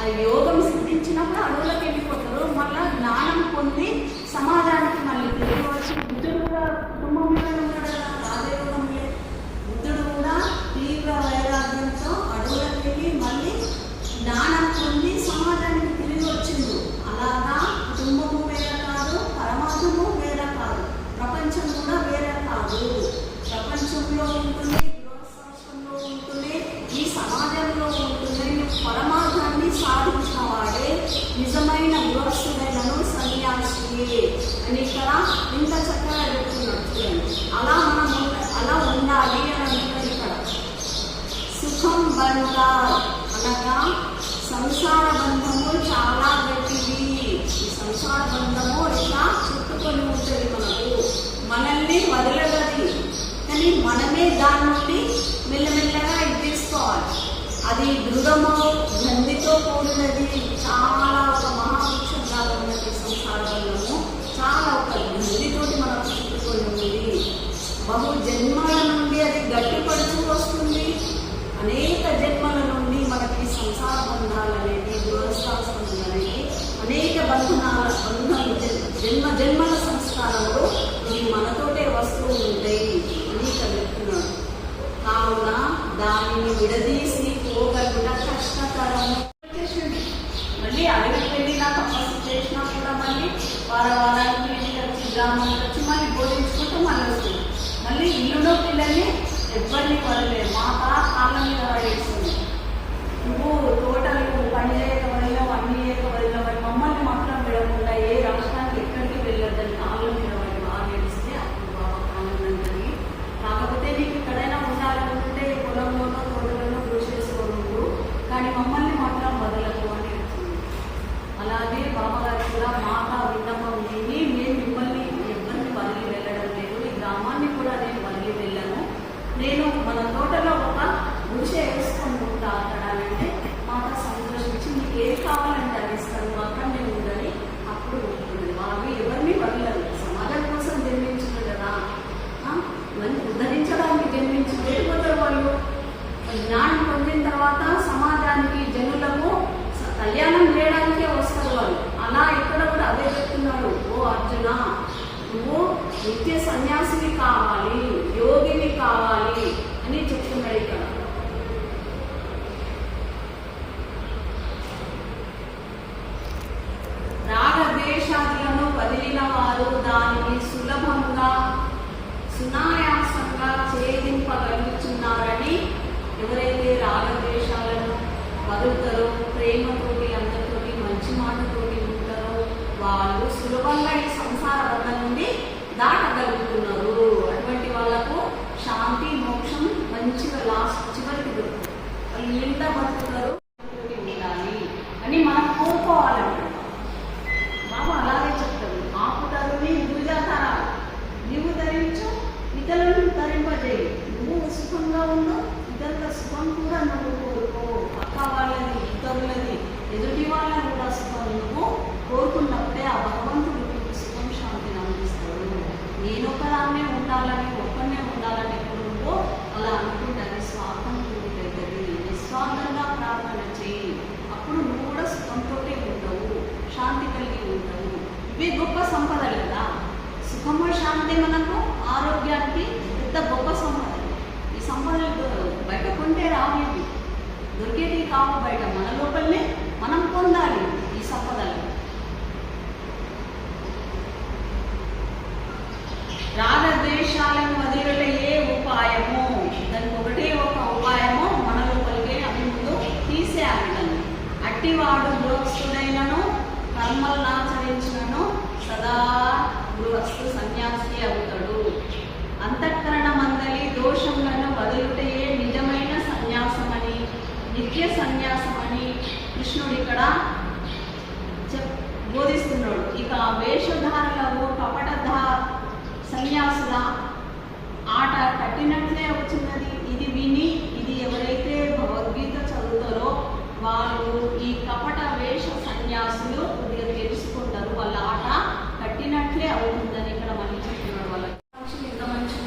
ఆ యోగం సిద్ధించినప్పుడు అడవులకు వెళ్ళిపోతారు మళ్ళీ జ్ఞానం పొంది సమాజానికి మళ్ళీ తిరిగి వచ్చి బుద్ధుడు కుటుంబంలో ఉన్నాడు కదా రాజయోగంలో బుద్ధుడు కూడా తీవ్ర వైరాగ్యంతో అడవులకు వెళ్ళి మళ్ళీ జ్ఞానం పొంది సమాజానికి తిరిగి వచ్చిండు అలాగా కుటుంబము వేరే కాదు పరమాత్మము వేరే కాదు ప్రపంచం కూడా వేరే కాదు ప్రపంచంలో ఉంటుంది గృహస్థాశ్రమంలో ఉంటుంది ఈ సమాజంలో ఉంటుంది పరమార్థాన్ని సాధించిన వాడే నిజమైన గృహస్థుడైనను సన్యాసి అని ఇక్కడ ఇంత చక్కగా చెప్తున్నాడు చూడండి అలా మనం అలా ఉండాలి అని అంటున్నాడు ఇక్కడ సుఖం బంధ అనగా సంసార బంధము చాలా గట్టిది. ఈ సంసార బంధము ఇట్లా చుట్టుకొని ఉంటుంది మనకు? మనల్ని వదలగది. కానీ మనమే దాని నుండి మెల్లమెల్లగా ఇది తీసుకోవాలి అది దృఢము గంధితో కూడినది చాలా ఒక మహావృక్షంగా ఉన్నది సంసార బంధము చాలా ఒక గంధితోటి మనకు చుట్టుకొని ఉంది బహు జన్మల నుండి అది గట్టిపడుతూ వస్తుంది అనేక జన్మల నుండి మనకి సంసార బంధాలు అనేవి గృహస్థాశ్రమం అనేవి అనేక బంధనాల బంధాలు జన్- జన్మ జన్మల సంస్కారాలు ఇవి మనతోటే వస్తూ ఉంటాయి అని ఇక్కడ చెప్తున్నాడు కావున దానిని విడదీసి పోగలుగుట కష్టతరం వచ్చేసింది. మళ్ళీ అడవికి వెళ్ళినా తపస్సు చేసినా కూడా మళ్ళీ వార వారానికి ఇంటికి వచ్చి గ్రామానికి వచ్చి మళ్ళీ బోధించుకుంటూ మళ్ళీ వస్తుంది. మళ్ళీ ఇల్లులో పిల్లల్ని ఎవరిని మా మాత కాళ్ళ మీద పడేస్తుంది నువ్వు తోటలు పని చేయడం జ్ఞానం పొందిన తర్వాత సమాజానికి జనులకు కళ్యాణం చేయడానికే వస్తారు వాళ్ళు. అలా ఇక్కడ కూడా అదే చెప్తున్నాడు. ఓ అర్జున నువ్వు నిత్య సన్యాసిని కావాలి యోగిని కావాలి అని చెప్తున్నాడు ఇక్కడ రాగద్వేషాదులను వదిలిన వారు దానిని సులభంగా సునాయాసంగా ఛేదింపగలుగుతున్నారని ఎవరైతే రాగద్వేషాలను వదులుతారో ప్రేమతోటి అందరితోటి మంచి మాటతోటి ఉంటారో వాళ్ళు సులభంగా ఈ సంసార బంధం నుండి దాటగలుగుతున్నారు. అటువంటి వాళ్ళకు శాంతి మోక్షం మంచిగా లాస్ట్ చివరికి దొరుకుతుంది. వాళ్ళు నిండా బతుకుతారు ఉండాలి అని మనం కోరుకోవాలంట బాబు అలాగే చెప్తాడు. ఆపుతరుని దుజాతార నీవు ధరించు ఇతరులను ధరింపజేయి. నువ్వు సుఖంగా ఉన్నావు సుఖము శాంతి మనకు ఆరోగ్యానికి పెద్ద గొప్ప సంపద. ఈ సంపదలు బయట కొంటే రావు దొరికేది కావు బయట. మన లోపలనే మనం పొందాలి ఈ సంపదలు. రాగద్వేషాలను వదిలిపెట్టే ఏ ఉపాయము. దానికి ఒకటే ఒక ఉపాయము మన లోపలికే అవి ముందు తీసేయాలి దాన్ని అట్టివాడు గృహస్థుడైనను కర్మలను ఆచరించినను సదా గృహస్థు సన్యాసి అవుతాడు. అంతఃకరణ మందలి దోషములను వదులుటయే నిజమైన సన్యాసమని నిత్య సన్యాసమని కృష్ణుడు ఇక్కడ చెప్ బోధిస్తున్నాడు. ఇక వేషధారులకు కపటధ సన్యాసుల ఆట కట్టినట్లే వచ్చినది. ఇది విని ఇది ఎవరైతే భగవద్గీత చదువుతారో వాళ్ళు ఈ కపట వేష సన్యాసులు కొద్దిగా తెలుసుకుంటారు వాళ్ళ ఆట అవుతుంది అవుతుందని ఇక్కడ మళ్ళీ చెప్తున్నాడు వాళ్ళకి ఎంత ఇంత మంచి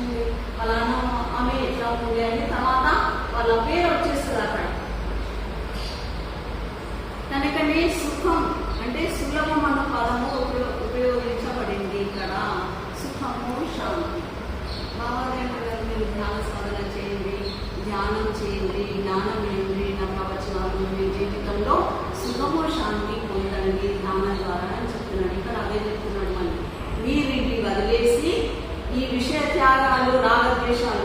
ఫలానా ఆమె ఎట్లా ఉంది అని తర్వాత వాళ్ళ పేరు వచ్చేస్తుంది అక్కడ. కనుకనే సుఖం అంటే సులభం అన్న పదము ఉపయోగించబడింది ఇక్కడ. సుఖము శాంతి. బాబాదేవుడు మీరు ధ్యాన సాధన చేయండి ధ్యానం చేయండి జ్ఞానం ఏంటి నా ప్రవచనాలు మీ జీవితంలో సుఖము శాంతి పొందండి ధ్యానం ద్వారా చెప్తున్నాడు. ఇక్కడ అదే చెప్తున్నాడు మనం మీరివి వదిలేసి ఈ విషయ త్యాగాలు రాగద్వేషాలు